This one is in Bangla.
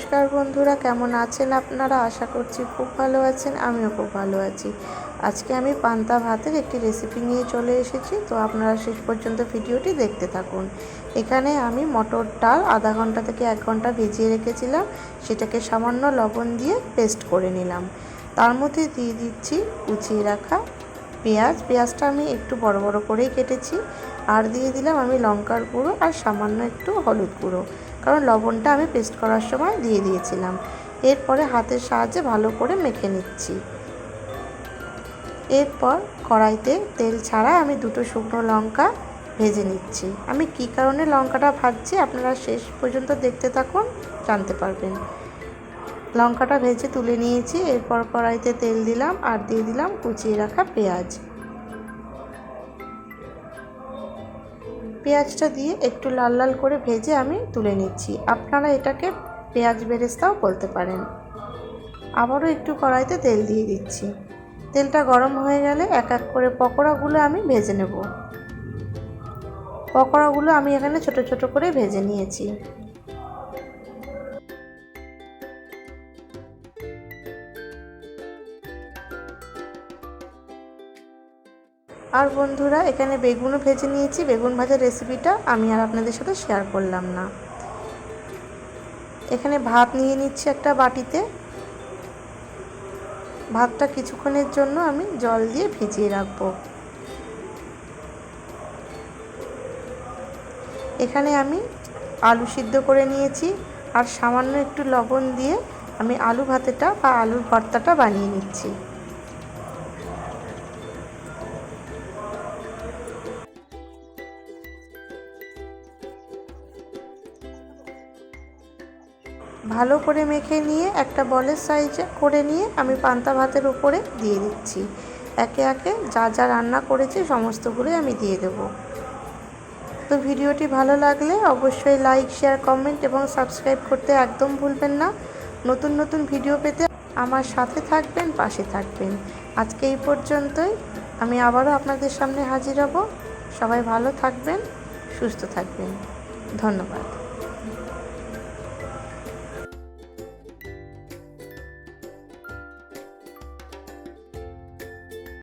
নমস্কার বন্ধুরা, কেমন আছেন আপনারা? আশা করছি খুব ভালো আছেন, আমিও খুব ভালো আছি। আজকে আমি পান্তা ভাতের একটি রেসিপি নিয়ে চলে এসেছি, তো আপনারা শেষ পর্যন্ত ভিডিওটি দেখতে থাকুন। এখানে আমি মটর ডাল আধা ঘণ্টা থেকে এক ঘণ্টা ভিজিয়ে রেখেছিলাম, সেটাকে সামান্য লবণ দিয়ে পেস্ট করে নিলাম। তার মধ্যে দিয়ে দিচ্ছি কুচিয়ে রাখা পেঁয়াজ। পেঁয়াজটা আমি একটু বড় বড় করেই কেটেছি। আর দিয়ে দিলাম আমি লঙ্কার গুঁড়ো আর সামান্য একটু হলুদ গুঁড়ো। কারণ লবণটা আমি পেস্ট করার সময় দিয়ে দিয়েছিলাম। এরপরে হাতের সাহায্যে ভালো করে মেখে নিচ্ছি। এরপর কড়াইতে তেল ছাড়া আমি দুটো শুকনো লঙ্কা ভেজে নিচ্ছি। আমি কি কারণে লঙ্কাটা ভাজছি আপনারা শেষ পর্যন্ত দেখতে থাকুন, জানতে পারবেন। লঙ্কাটা ভেজে তুলে নিয়েছি, এরপর কড়াইতে তেল দিলাম আর দিয়ে দিলাম কুচিয়ে রাখা পেঁয়াজ। পেঁয়াজটা দিয়ে একটু লাল লাল করে ভেজে আমি তুলে নিচ্ছি। আপনারা এটাকে পেঁয়াজ বেরেস্তাও বলতে পারেন। আবারও একটু কড়াইতে তেল দিয়ে দিচ্ছি। তেলটা গরম হয়ে গেলে এক এক করে পকোড়াগুলো আমি ভেজে নেব। পকোড়াগুলো আমি এখানে ছোট ছোট করে ভেজে নিয়েছি। আর বন্ধুরা, এখানে বেগুনও ভেজে নিয়েছি। বেগুন ভাজার রেসিপিটা আমি আর আপনাদের সাথে শেয়ার করলাম না। এখানে ভাত নিয়ে নিচ্ছি একটা বাটিতে। ভাতটা কিছুক্ষণের জন্য আমি জল দিয়ে ভিজিয়ে রাখব। এখানে আমি আলু সিদ্ধ করে নিয়েছি আর সামান্য একটু লবণ দিয়ে আমি আলু ভাতেটা বা আলুর ভর্তাটা বানিয়ে নিচ্ছি। ভালো করে মেখে নিয়ে একটা বলের সাইজে করে নিয়ে আমি পান্তা ভাতের উপরে দিয়ে দিচ্ছি। একে একে যা যা রান্না করেছি সমস্তগুলোই আমি দিয়ে দেব। তো ভিডিওটি ভালো লাগলে অবশ্যই লাইক শেয়ার কমেন্ট এবং সাবস্ক্রাইব করতে একদম ভুলবেন না। নতুন নতুন ভিডিও পেতে আমার সাথে থাকবেন, পাশে থাকবেন। আজকে এই পর্যন্তই। আমি আবারও আপনাদের সামনে হাজির হব। সবাই ভালো থাকবেন, সুস্থ থাকবেন। ধন্যবাদ।